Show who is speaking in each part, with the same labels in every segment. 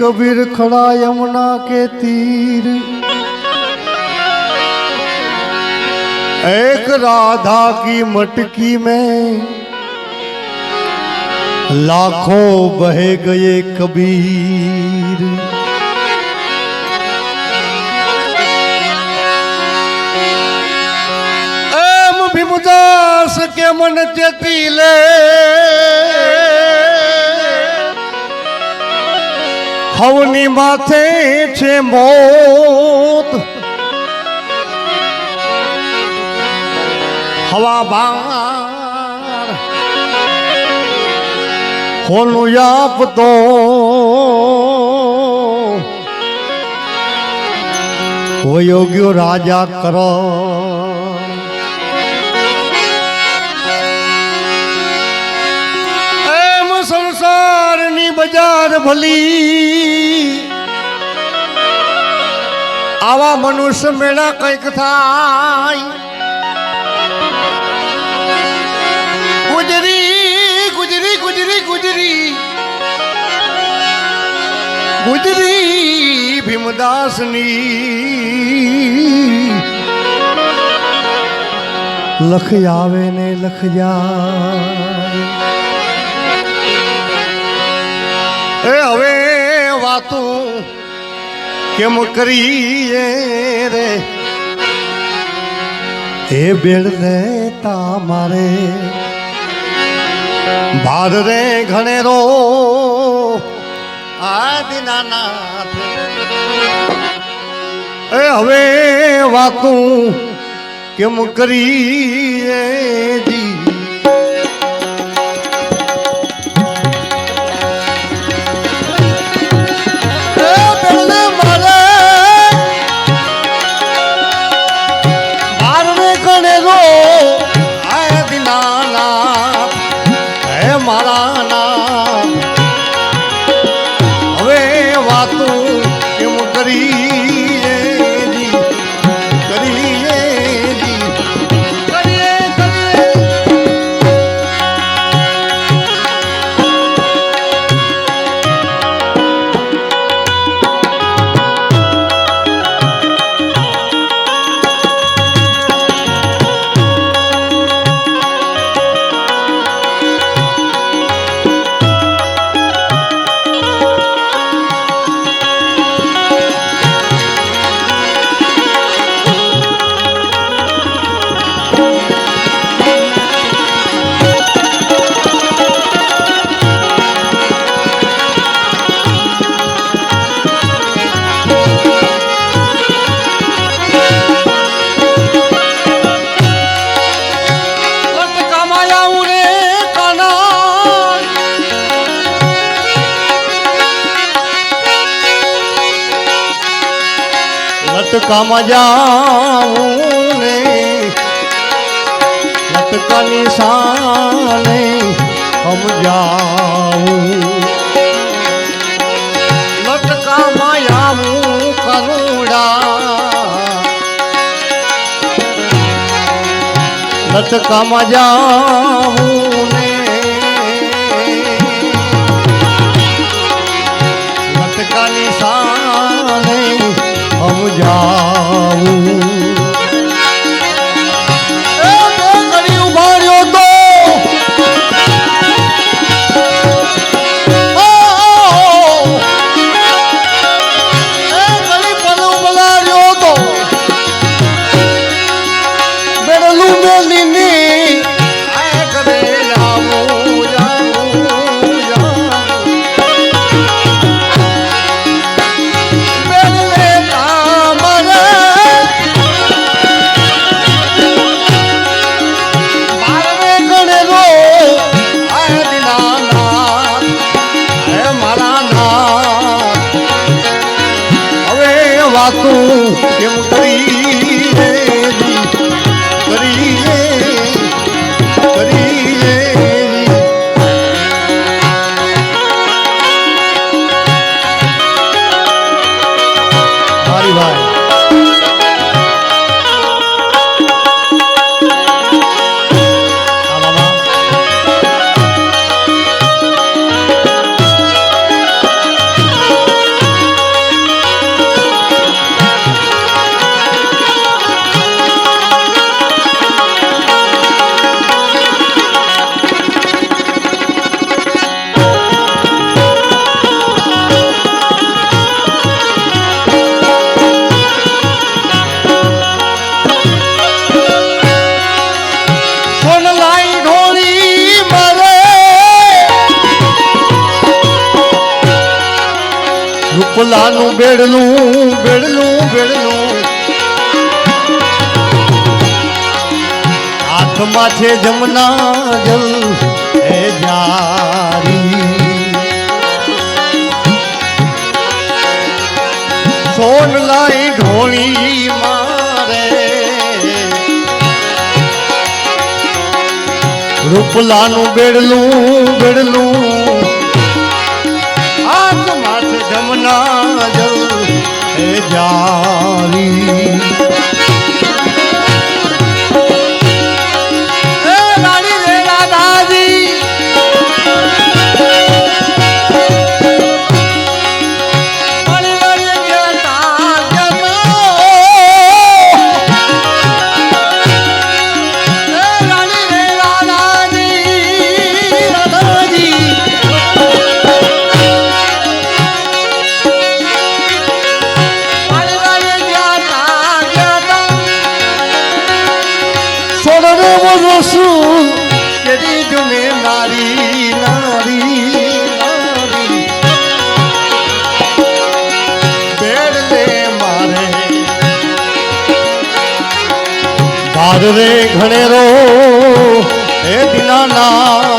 Speaker 1: કબીર ખડા યમુના કે તીર? એક રાધા કી મટકી મેં લાખો બહે ગયે કબીર. એમ ભીમદાસ કે મન ચેતી લે? હવની માથે છે મોત. હવા બાર. હોનું આપતો યોગ્યો રાજા કરો. બજાર ભલી. આવા મનુષ્ય મેળા કંઈક થાય. ગુજરી ગુજરી ગુજરી ગુજરી. ગુજરી ભીમદાસની. લખ આવે ને લખ જાય એ હવે વાતું કેમ કરીએ રે? એ બેડ લેતા મારે. ભાર રે ઘણેરો, આદિનાનાથ. એ હવે વાતું કેમ કરીએ જી? લટકામાં જાઉં ને લટકાની સાને સમજાવું લટકામાં આવું કરુણા લટકામાં જાઉં સમજાવું લાલું બેડનું બેડનું બેડનું. હાથમાં છે જમના જલ હે સોન લાઈ ઢોળી મારે. રૂપલાનું બેડલું બેડલું 家里。રે ઘણેરો હે દિલાના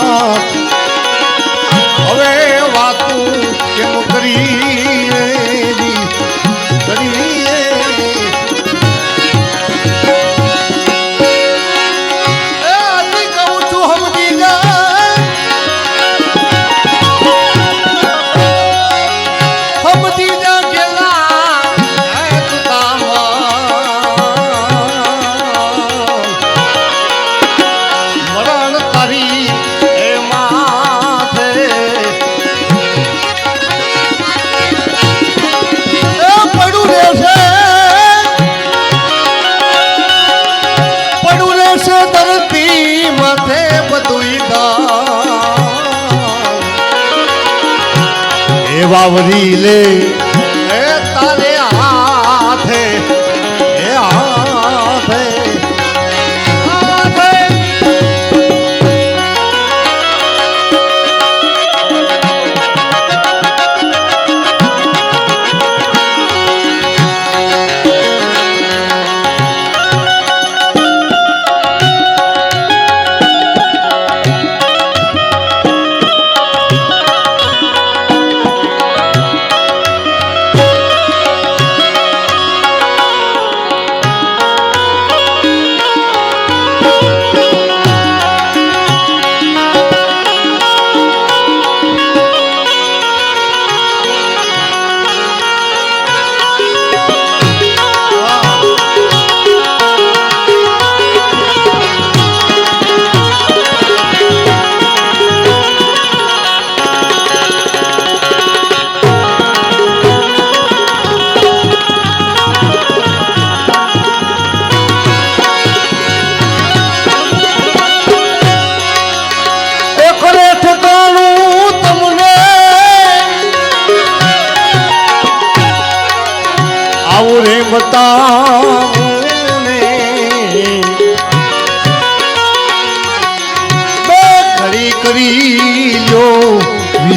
Speaker 1: વાવરી લે.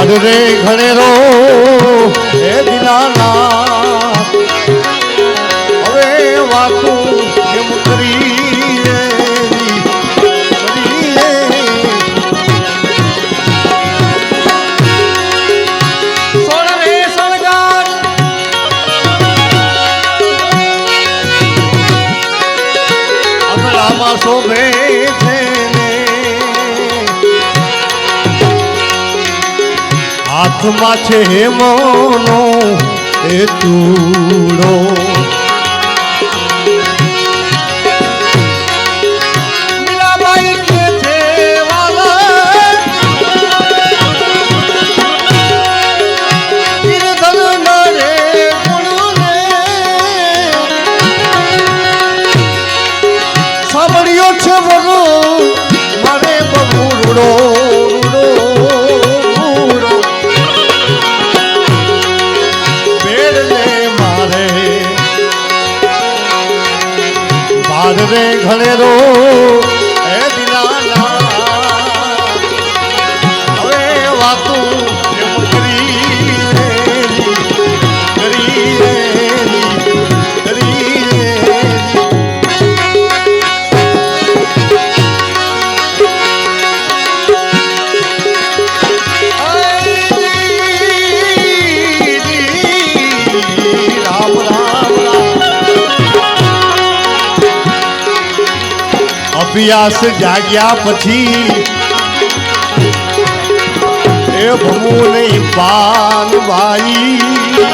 Speaker 1: બાદ રે ઘરે રો. હે દિનાનાથ હવે વાતું કેમ કરી Oh, સોળ હાથમાં છે હેમોનો એ ચૂડો રે ઘણે અભ્યાસ જાગ્યા પછી એ ભમુ પાન ભાઈ